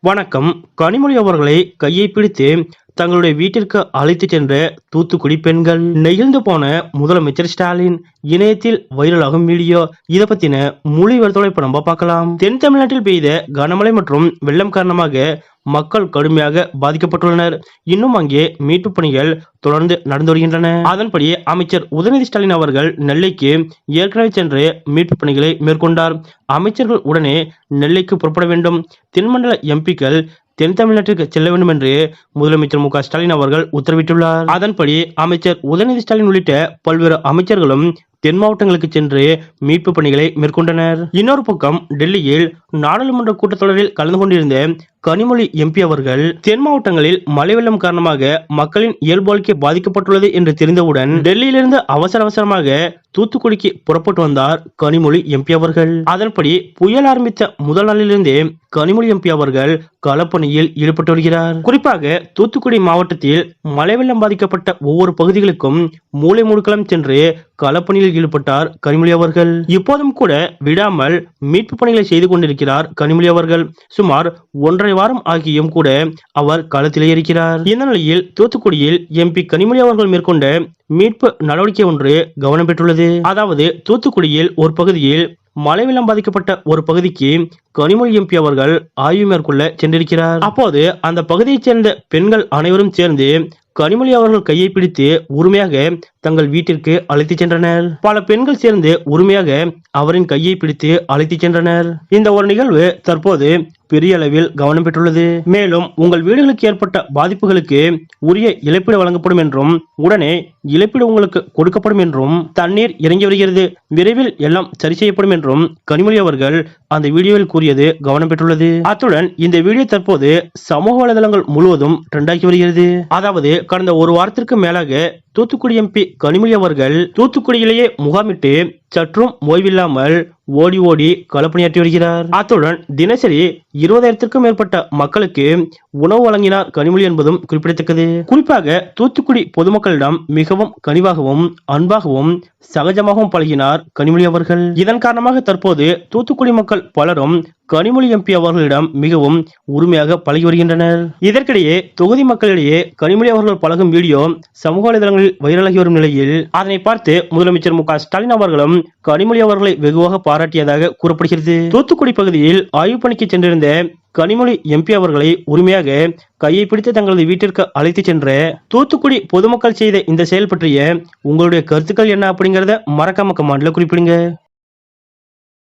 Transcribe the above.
வணக்கம். கனிமொழி அவர்களை கையை பிடித்து தங்களுடைய வீட்டிற்கு அழைத்து சென்ற தூத்துக்குடி பெண்கள். நெகிழ்ந்து போன முதலமைச்சர் ஸ்டாலின் இணையத்தில் வைரலாகும் வீடியோ. இதை பத்தின முழு விவரத்தோட இப்ப நம்ம பார்க்கலாம். தென் தமிழ்நாட்டில் பெய்த கனமழை மற்றும் வெள்ளம் காரணமாக மக்கள் கடுமையாக பாதிக்கப்பட்டுள்ளனர். இன்னும் அங்கே மீட்பு பணிகள் தொடர்ந்து நடந்து வருகின்றன. அதன்படி அமைச்சர் உதயநிதி ஸ்டாலின் அவர்கள் நெல்லைக்கு ஏற்கனவே சென்று மீட்பு பணிகளை மேற்கொண்டார். அமைச்சர்கள் உடனே நெல்லைக்கு புறப்பட வேண்டும். தென்மண்டல எம்பிக்கள் தென் தமிழ்நாட்டிற்கு செல்ல வேண்டும் என்று முதலமைச்சர் மு ஸ்டாலின் அவர்கள் உத்தரவிட்டுள்ளார். அதன்படி அமைச்சர் உதயநிதி ஸ்டாலின் உள்ளிட்ட பல்வேறு அமைச்சர்களும் தென் மாவட்டங்களுக்கு சென்று மீட்பு பணிகளை மேற்கொண்டனர். இன்னொரு பக்கம் டெல்லியில் நாடாளுமன்ற கூட்டத்தொடரில் கலந்து கொண்டிருந்த கனிமொழி எம்பி அவர்கள் தென் மாவட்டங்களில் மழை வெள்ளம் காரணமாக மக்களின் இயல்பு வாழ்க்கை பாதிக்கப்பட்டுள்ளது என்று தெரிந்தவுடன் டெல்லியிலிருந்து அவசர அவசரமாக தூத்துக்குடிக்கு புறப்பட்டு வந்தார் கனிமொழி எம்பி அவர்கள். அதன்படி புயல் ஆரம்பித்த முதல் நாளிலிருந்தே கனிமொழி எம்பி அவர்கள் களப்பணியில் ஈடுபட்டு வருகிறார். குறிப்பாக தூத்துக்குடி மாவட்டத்தில் மழை வெள்ளம் பாதிக்கப்பட்ட ஒவ்வொரு பகுதிகளுக்கும் மூளை முடுக்கலாம் சென்று களப்பணியில் ஈடுபட்டார் கனிமொழி அவர்கள். இப்போதும் கூட விடாமல் மீட்பு பணிகளை செய்து கொண்டிருக்கிறார் கனிமொழி அவர்கள். சுமார் ஒன்றரை வாரம் ஆகியும் கூட அவர் களத்திலே இருக்கிறார். இந்த நிலையில் தூத்துக்குடியில் எம்பி கனிமொழி அவர்கள் மேற்கொண்ட மீட்பு நடவடிக்கை ஒன்று கவனம் பெற்றுள்ளது. அதாவது தூத்துக்குடியில் ஒரு பகுதியில் மழை வெள்ளம் பாதிக்கப்பட்ட ஒரு பகுதிக்கு கனிமொழி எம்பி அவர்கள் ஆய்வு மேற்கொள்ள சென்றிருக்கிறார். அப்போது அந்த பகுதியைச் சேர்ந்த பெண்கள் அனைவரும் சேர்ந்து கனிமொழி அவர்கள் கையை பிடித்து உரிமையாக தங்கள் வீட்டிற்கு அழைத்து சென்றனர். பல பெண்கள் சேர்ந்து உரிமையாக அவரின் கையை பிடித்து அழைத்து சென்றனர். இந்த ஒரு நிகழ்வு தற்போது பெரிய அளவில் கவனம் பெற்றுள்ளது. மேலும் உங்கள் வீடுகளுக்கு ஏற்பட்ட பாதிப்புகளுக்கு உரிய இழப்பீடு வழங்கப்படும் என்றும் உடனே இழப்பீடு உங்களுக்கு கொடுக்கப்படும் என்றும் தண்ணீர் இறங்கி வருகிறது. விரைவில் எல்லாம் சரி செய்யப்படும் என்றும் கனிமொழி அவர்கள் அந்த வீடியோவில் கூறியது கவனம் பெற்றுள்ளது. அத்துடன் இந்த வீடியோ தற்போது சமூக வலைதளங்கள் முழுவதும் ட்ரெண்டாகி வருகிறது. அதாவது கடந்த ஒரு வாரத்திற்கு மேலாக தூத்துக்குடி எம்பி கனிமொழி அவர்கள் தூத்துக்குடியிலேயே முகாமிட்டு சற்றும் ஓய்வில்லாமல் ஓடி ஓடி களப்பணியாற்றி வருகிறார். அத்துடன் தினசரி இருபதாயிரத்திற்கும் மேற்பட்ட மக்களுக்கு உணவு வழங்கினார் கனிமொழி என்பதும் குறிப்பிடத்தக்கது. குறிப்பாக தூத்துக்குடி பொதுமக்களிடம் மிகவும் கனிவாகவும் அன்பாகவும் சகஜமாகவும் பழகினார் கனிமொழி அவர்கள். இதன் காரணமாக தற்போது தூத்துக்குடி மக்கள் பலரும் கனிமொழி எம்பி அவர்களிடம் மிகவும் உரிமையாக பழகி வருகின்றனர். இதற்கிடையே தொகுதி மக்களிடையே கனிமொழி அவர்கள் பழகும் வீடியோ சமூக வலைதளங்களில் வைரலாகி வரும் நிலையில் அதனை பார்த்து முதலமைச்சர் மு ஸ்டாலின் அவர்களும் கனிமொழி அவர்களை வெகுவாக பாராட்டியதாக கூறப்படுகிறது. தூத்துக்குடி பகுதியில் ஆய்வு பணிக்கு சென்றிருந்த கனிமொழி எம்பி அவர்களை உரிமையாக கையை பிடித்து தங்களது வீட்டிற்கு அழைத்து சென்ற தூத்துக்குடி பொதுமக்கள் செய்த இந்த செயல் பற்றிய உங்களுடைய கருத்துக்கள் என்ன அப்படிங்கறத மறக்காம கமாண்ட்ல குறிப்பிடுங்க.